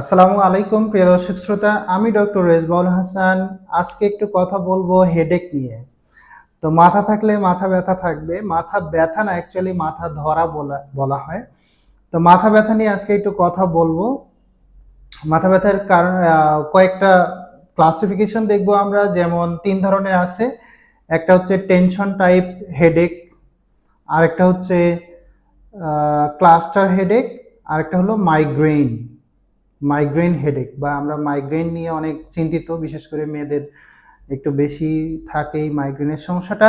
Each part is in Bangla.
আসসালামু আলাইকুম, প্রিয় দর্শক শ্রোতা। আমি ডক্টর রেজবাউল হাসান। আজকে একটু কথা বলব হেডেক নিয়ে। তো মাথা থাকলে মাথা ব্যথা থাকবে। মাথা ব্যথা না অ্যাকচুয়ালি মাথা ধরা বলা বলা হয়। তো মাথা ব্যথা নিয়ে আজকে একটু কথা বলব। মাথা ব্যথার কারণ কয়েকটা ক্লাসিফিকেশন দেখব আমরা। যেমন তিন ধরনের আছে। একটা হচ্ছে টেনশন টাইপ হেডেক আরেকটা হচ্ছে ক্লাস্টার হেডেক আরেকটা হলো মাইগ্রেন মাইগ্রেন হেডেক বা আমরা মাইগ্রেন নিয়ে অনেক চিন্তিত, বিশেষ করে মেয়েদের একটু বেশি থাকে এই মাইগ্রেনের সমস্যাটা।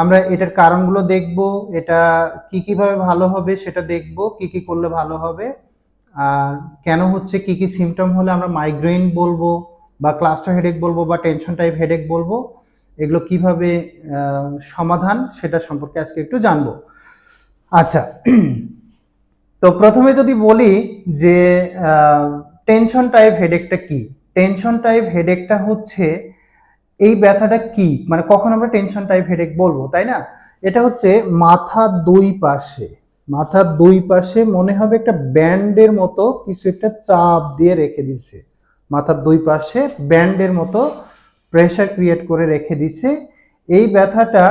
আমরা এটার কারণগুলো দেখব, এটা কি কীভাবে ভালো হবে সেটা দেখব, কি কি করলে ভালো হবে, আর কেন হচ্ছে কি কি সিমটম হলে আমরা মাইগ্রেন বলব বা ক্লাস্টার হেডেক বলব বা টেনশন টাইপ হেডেক বলব, এগুলো কীভাবে সমাধান সেটা সম্পর্কে আজকে একটু জানব। আচ্ছা তো প্রথমে যদি বলি যে টেনশন টাইপ হেডেকটা কি? টেনশন টাইপ হেডেকটা হচ্ছে এই ব্যথাটা কি? মানে কখন আমরা টেনশন টাইপ হেডেক বলব, তাই না? এটা হচ্ছে মাথার দুই পাশে মাথার দুই পাশে মনে হবে একটা ব্যান্ডের মতো কিছু একটা চাপ দিয়ে রেখে দিছে। মাথার দুই পাশে ব্যান্ডের মতো প্রেশার ক্রিয়েট করে রেখে দিছে। এই ব্যথাটা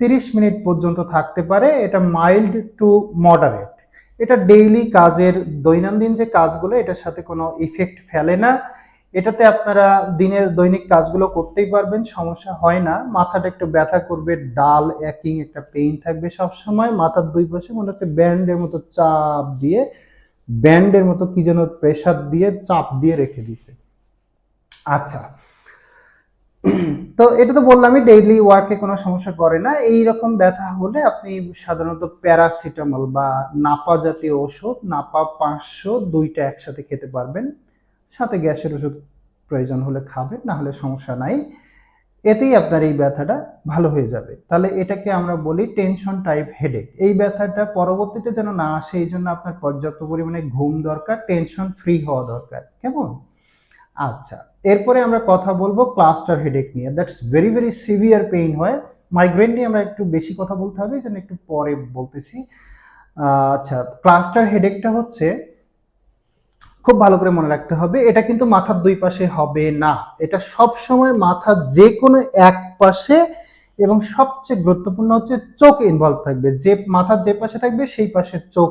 তিরিশ মিনিট পর্যন্ত থাকতে পারে, এটা মাইল্ড টু মডারেট এটা ডেইলি কাজের, দৈনন্দিন যে কাজগুলো, এটার সাথে কোনো ইফেক্ট ফেলে না। এটাতে আপনারা দিনের দৈনিক কাজগুলো করতেই পারবেন, সমস্যা হয় না। মাথাটা একটু ব্যথা করবে, ডাল অ্যাকিং একটা পেইন থাকবে সব সময় মাথার দুই পাশে মনে হচ্ছে ব্যান্ডের মতো চাপ দিয়ে, ব্যান্ডের মতো কি যেন প্রেশার দিয়ে, চাপ দিয়ে রেখে দিছে। আচ্ছা তো এটা তো বললামই ডেইলি ওয়ার্কে কোনো সমস্যা করে না। এই রকম ব্যথা হলে আপনি সাধারণত প্যারাসিটামল বা নাপা জাতীয় ওষুধ নাপা পাঁচশো দুইটা একসাথে খেতে পারবেন। সাথে গ্যাসের ওষুধ প্রয়োজন হলে খাবেন, না হলে সমস্যা নাই। এতেই আপনার এই ব্যথাটা ভালো হয়ে যাবে। তাহলে এটাকে আমরা বলি টেনশন টাইপ হেডেক এই ব্যথাটা পরবর্তীতে যেন না আসে, এই জন্য আপনার পর্যাপ্ত পরিমাণে ঘুম দরকার টেনশন ফ্রি হওয়া দরকার। কেমন? আচ্ছা এরপরে আমরা কথা বলব ক্লাস্টার হেডেক নিয়ে। That's very very severe pain হয়। মাইগ্রেন নিয়ে আমরা একটু বেশি কথা বলতে হবে যেন একটু পরে বলতেছি। আচ্ছা ক্লাস্টার হেডেকটা হচ্ছে, খুব ভালো করে মনে রাখতে হবে, এটা কিন্তু মাথার দুই পাশে হবে না। এটা সব সময় মাথার যে কোনো এক পাশে এবং সবচেয়ে গুরুত্বপূর্ণ হচ্ছে চোখ ইনভলভ থাকবে। যে মাথার যে পাশে থাকবে, সেই পাশে চোখ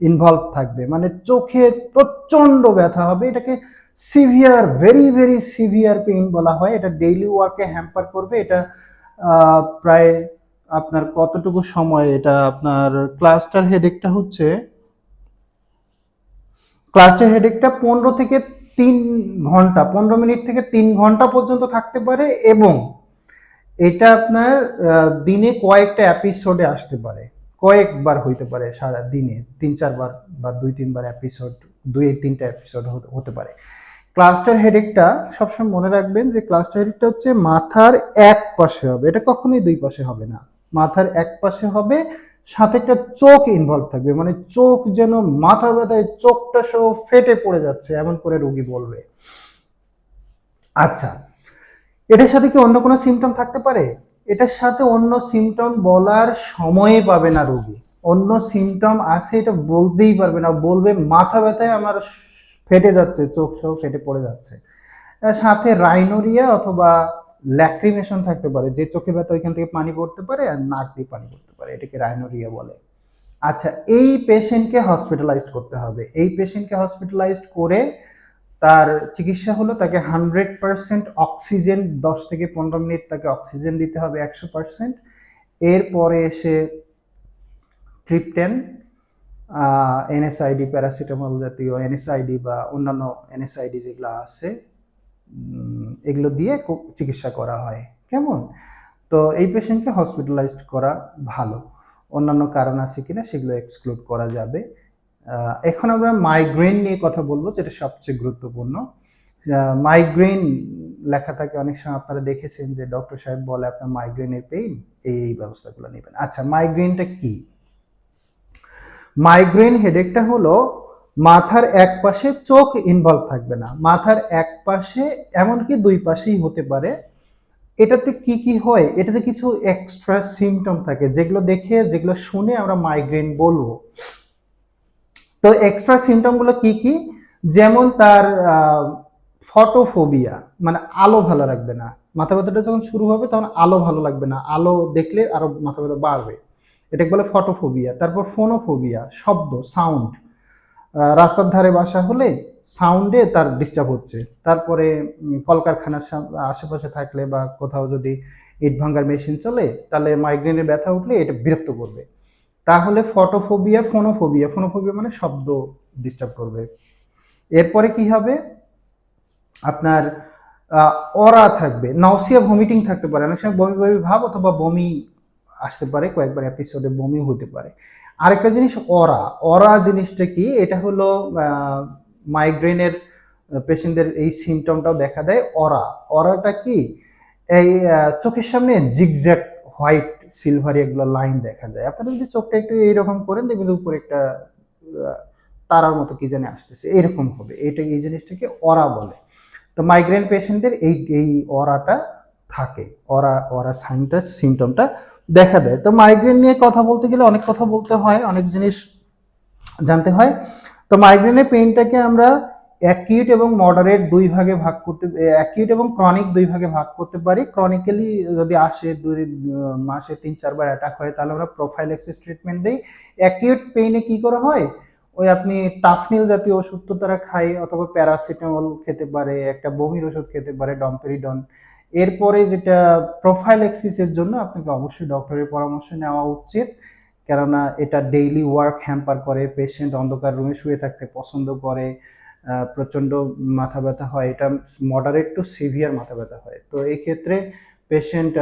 ইনভলভ থাকবে। মানে চোখে প্রচণ্ড ব্যথা হবে, এটাকে severe very very severe pain বলা হয়। এটা ডেইলি ওয়ার্কে হ্যাম্পার করবে। এটা প্রায় আপনার কতটুকু সময়? এটা আপনার ক্লাস্টার হেডেকটা হচ্ছে ক্লাস্টার হেডেকটা পনেরো থেকে তিন ঘণ্টা, পনেরো মিনিট থেকে তিন ঘণ্টা পর্যন্ত থাকতে পারে এবং এটা আপনার দিনে কয়েকটা এপিসোডে আসতে পারে। কয়েকবার হইতে পারে সারা দিনে। তিন, চারবার বা দুই, তিনবার এপিসোড দুই, তিনটা এপিসোড হতে পারে। ক্লাস্টার হেডেকটা সবসময় মনে রাখবেন যে ক্লাস্টার হেডেকটা হচ্ছে মাথার এক পাশে হবে। এটা কখনোই দুই পাশে হবে না। মাথার এক পাশে হবে, সাথে একটা চোখ ইনভলভ থাকবে। মানে চোখ যেন মাথা ব্যথায় চোখটা সহ ফেটে পড়ে যাচ্ছে, এমন করে রোগী বলবে। আচ্ছা এটার সাথে কি অন্য কোনো সিমটম থাকতে পারে? এটার সাথে অন্য সিমটম বলার সময় পাবে না রোগী। অন্য সিমটম আছে, এটা বলতেই পারবে না। বলবে, মাথা ব্যথায় আমার ফেটে যাচ্ছে, চোখ সহ ফেটে পড়ে যাচ্ছে। সাথে রাইনোরিয়া অথবা ল্যাক্রিমেশন থাকতে পারে, যে চোখে ব্যথা ওইখান থেকে পানি পড়তে পারে আর নাক দিয়ে পানি পড়তে পারে, এটাকে রাইনোরিয়া বলে। আচ্ছা এই পেশেন্টকে হসপিটালাইজড করতে হবে। এই পেশেন্টকে হসপিটালাইজড করে তার চিকিৎসা হলো তাকে হান্ড্রেড পার্সেন্ট অক্সিজেন দশ থেকে পনেরো মিনিট তাকে অক্সিজেন দিতে হবে একশো পার্সেন্ট এরপরে এসে ট্রিপটেন এনএসআইডি প্যারাসিটামল জাতীয় এনএসআইডি বা অন্যান্য এনএসআইডি যেগুলো আছে এগুলো দিয়ে চিকিৎসা করা হয়। কেমন? তো এই পেশেন্টকে হসপিটালাইজড করা ভালো। অন্যান্য কারণ আছে কিনা সেগুলো এক্সক্লুড করা যাবে। এখন আমরা মাইগ্রেন নিয়ে কথা বলব, যেটা সবচেয়ে গুরুত্বপূর্ণ। মাইগ্রেন লেখা থাকে, অনেক সময় আপনারা দেখেছেন যে ডক্টর সাহেব বলে, আপনার মাইগ্রেনের পেইন এই এই ব্যবস্থাগুলো নেবেন। আচ্ছা মাইগ্রেনটা কি? মাইগ্রেন হেডেকটা হলো মাথার এক পাশে চোখ ইনভলভ থাকবে না। মাথার এক পাশে এমনকি দুই পাশেই হতে পারে। এটাতে কি কি হয়? এটাতে কিছু এক্সট্রা সিমটম থাকে। যেগুলো দেখে, যেগুলো শুনে আমরা মাইগ্রেন বলব। তো এক্সট্রা সিমটমগুলো কি কি? যেমন তার ফটোফোবিয়া মানে আলো ভালো লাগবে না। মাথা ব্যথাটা যখন শুরু হবে, তখন আলো ভালো লাগবে না। আলো দেখলে আরও মাথা ব্যথা বাড়বে। এটাকে বলে ফটোফোবিয়া তারপর ফোনোফোবিয়া শব্দ সাউন্ড রাস্তার ধারে বাসা হলে সাউন্ডে তার ডিস্টার্ব হচ্ছে। তারপরে কলকারখানার আশেপাশে থাকলে বা কোথাও যদি ইট ভাঙ্গার মেশিন চলে, তাহলে মাইগ্রেনের ব্যথা উঠলে এটা বিরক্ত করবে। তাহলে ফটোফোবিয়া ফোনোফোবিয়া ফোনোফোবিয়া মানে শব্দ ডিস্টার্ব করবে। এরপরে কি হবে? আপনার অরা থাকবে নাউসিয়া ভমিটিং থাকতে পারে। অনেক সময় বমি বমি ভাব অথবা বমি আসতে পারে, কয়েকবার এপিসোডে বমি হতে পারে। আরেকটা জিনিস, অরা। অরা জিনিসটা কি? এটা হলো মাইগ্রেনের পেশেন্টদের এই সিমটমটাও দেখা দেয়। অরা। অরাটা কি? এই চোখের সামনে জিগজ্যাক হোয়াইট সিলভারি এগুলো লাইন দেখা যায়। আপনারা যদি চোখটা একটু এইরকম করেন, দেখবেন উপরে একটা তারার মতো কি জানি আসতেছে। এরকম হবে। এটা, এই জিনিসটাকে অরা বলে। তো মাইগ্রেন পেশেন্টদের এই এই অরাটা থাকে। অরা অরা সাইনটা সিমটমটা দেখা দেয়। তো মাইগ্রেন নিয়ে কথা বলতে গেলে অনেক কথা বলতে হয়, অনেক জিনিস জানতে হয়। তো মাইগ্রেনের পেইনটাকে আমরা অ্যাকিউট এবং মডারেট দুই ভাগে ভাগ করতে অ্যাকিউট এবং ক্রনিক দুই ভাগে ভাগ করতে পারি। ক্রনিক্যালি যদি আসে দুই মাসে তিন, চারবার অ্যাটাক হয়, তাহলে আমরা প্রোফাইলেক্সিস ট্রিটমেন্ট দিই। অ্যাকিউট পেইনে কি করা হয়? ওই আপনি টাফনিল জাতীয় ওষুধ তো তারা খায়, অথবা প্যারাসিটামল খেতে পারে, একটা বমির ওষুধ খেতে পারে ডম্পেরিডন এরপরে যেটা প্রোফাইলেক্সিসের জন্য আপনাকে অবশ্যই ডক্টরের পরামর্শ নেওয়া উচিত। কেননা এটা ডেইলি ওয়ার্ক হ্যাম্পার করে পেশেন্ট অন্ধকার রুমে শুয়ে থাকতে পছন্দ করে প্রচণ্ড মাথা ব্যথা হয়, এটা মডারেট টু সিভিয়ার মাথা ব্যথা হয়। তো এই ক্ষেত্রে পেশেন্ট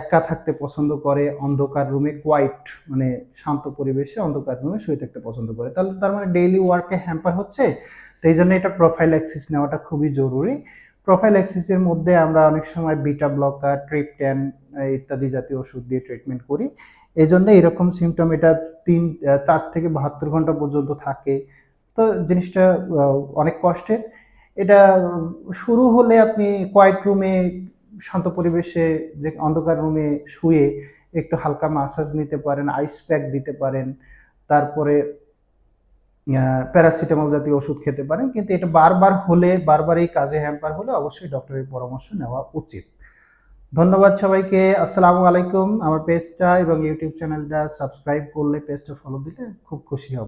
একা থাকতে পছন্দ করে, অন্ধকার রুমে কোয়াইট মানে শান্ত পরিবেশে অন্ধকার রুমে শুয়ে থাকতে পছন্দ করে। তাহলে তার মানে ডেইলি ওয়ার্কে হ্যাম্পার হচ্ছে, তো এই জন্য এটা প্রোফাইল অ্যাক্সিস নেওয়াটা খুবই জরুরি। প্রোফাইল অ্যাক্সিসের মধ্যে আমরা অনেক সময় বিটা ব্লকার ট্রিপট্যান ইত্যাদি জাতীয় ওষুধ দিয়ে ট্রিটমেন্ট করি। এই জন্য এরকম সিমটম এটা তিন, চার থেকে বাহাত্তর ঘণ্টা পর্যন্ত থাকে। তো জিনিসটা অনেক কষ্টের। এটা শুরু হলে আপনি কোয়াইট রুমে শান্ত পরিবেশে, যে অন্ধকার রুমে শুয়ে একটু হালকা মাসাজ নিতে পারেন আইস প্যাক দিতে পারেন। তারপরে প্যারাসিটামল জাতীয় ওষুধ খেতে পারেন, কিন্তু এটা বারবার হলে, বারবার এই কাজে হ্যাম্পার হলে অবশ্যই ডক্টরের পরামর্শ নেওয়া উচিত। ধন্যবাদ সবাইকে, আসসালামু আলাইকুম। আমার পেজটা এবং ইউটিউব চ্যানেলটা সাবস্ক্রাইব করলে পেজটা ফলো দিলে খুব খুশি হব।